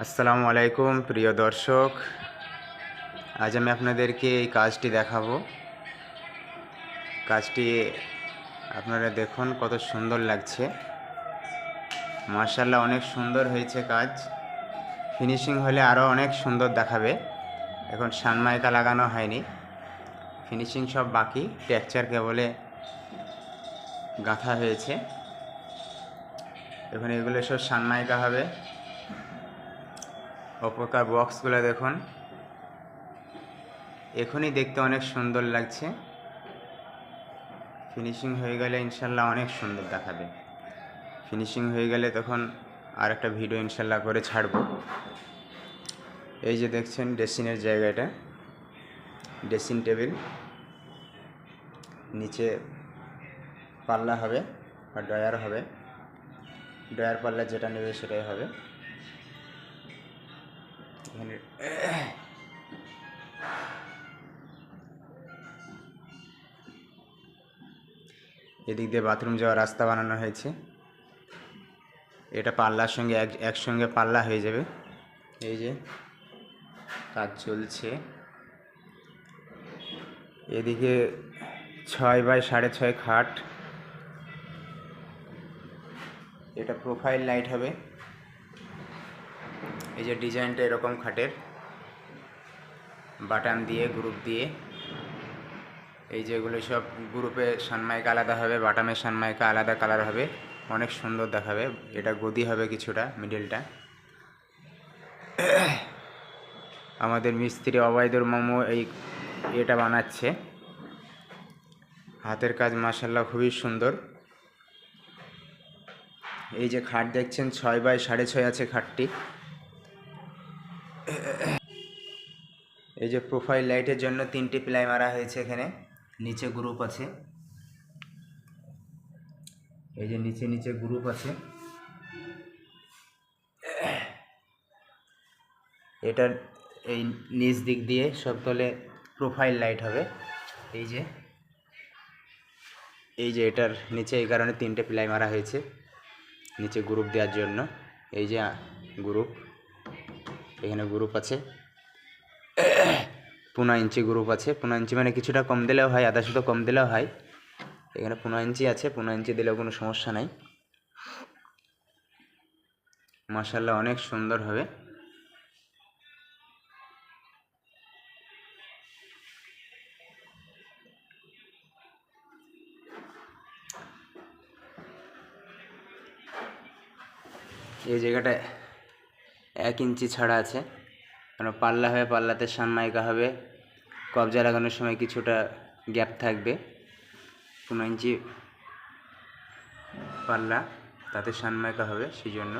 আসসালামু আলাইকুম, প্রিয় দর্শক। আজ আমি আপনাদেরকে এই কাজটি দেখাবো। কাজটি আপনারা দেখুন কত সুন্দর লাগছে। মার্শাল্লাহ অনেক সুন্দর হয়েছে কাজ। ফিনিশিং হলে আরও অনেক সুন্দর দেখাবে। এখন সানমাইকা লাগানো হয়নি। ফিনিশিং সব বাকি। টেক্সচার কেবলে গাঁথা হয়েছে। এখন এগুলো সব সানমাইকা হবে। অপকার বক্সগুলো দেখুন। এখনই দেখতে অনেক সুন্দর লাগছে। ফিনিশিং হয়ে গেলে ইনশাল্লাহ অনেক সুন্দর দেখাবে। ফিনিশিং হয়ে গেলে তখন আর একটা ভিডিও ইনশাল্লাহ করে ছাড়বো। এই যে দেখছেন ড্রেসিংয়ের জায়গাটা। Dressing table. নিচে পাল্লা হবে বা ডয়ার হবে। ডয়ার পাল্লা যেটা নেবে সেটাই হবে। এখানে এদিক দিয়ে বাথরুম যাওয়ার রাস্তা বানানো হয়েছে। এটা পাল্লার সঙ্গে এক একসঙ্গে পাল্লা হয়ে যাবে। এই যে কাজ চলছে। এদিকে ছয় বাই সাড়ে ছয় খাট। এটা প্রোফাইল লাইট হবে। এই যে ডিজাইনটা এরকম খাটের। বাটাম দিয়ে, গ্রুপ দিয়ে। এই যেগুলো সব গ্রুপে সানমাইকা আলাদা হবে বাটামের সানমাইকা আলাদা কালার হবে। অনেক সুন্দর দেখাবে। এটা গদি হবে কিছুটা, মিডিলটা। আমাদের মিস্ত্রি অবায়দুর মামু এই এটা বানাচ্ছে। হাতের কাজ মাসাল্লাহ খুবই সুন্দর। এই যে খাট দেখছেন, ছয় বাই সাড়ে ছয় আছে খাটটি। এই যে প্রোফাইল লাইটের জন্য তিনটি প্লাই মারা হয়েছে এখানে, নিচে গ্রুপ আছে। এই যে নিচে নিচে গ্রুপ আছে। এটা এই নিচ দিক দিয়ে সব তলে প্রোফাইল লাইট হবে। এই যে এই যে এটার নিচে এই কারণে তিনটে প্লাই মারা হয়েছে, নিচে গ্রুপ দেওয়ার জন্য। এই যে গ্রুপ এখানে গ্রুপ আছে। পনেরো ইঞ্চি গ্রুপ আছে। পনেরো ইঞ্চি মানে কিছুটা কম দিলেও হয়, আধা শুধু কম দিলেও হয়। এখানে পনেরো ইঞ্চি আছে পনেরো ইঞ্চি দিলেও কোনো সমস্যা নাই। মাসাল্লাহ অনেক সুন্দর হবে। এই জায়গাটা এক ইঞ্চি ছাড়া আছে। কারণ পাল্লা হয়ে পাল্লাতে সানমাইকা হবে, কবজা লাগানোর সময় কিছুটা গ্যাপ থাকবে। পনেরো ইঞ্চি পাল্লা তাতে সানমাইকা হবে সেই জন্য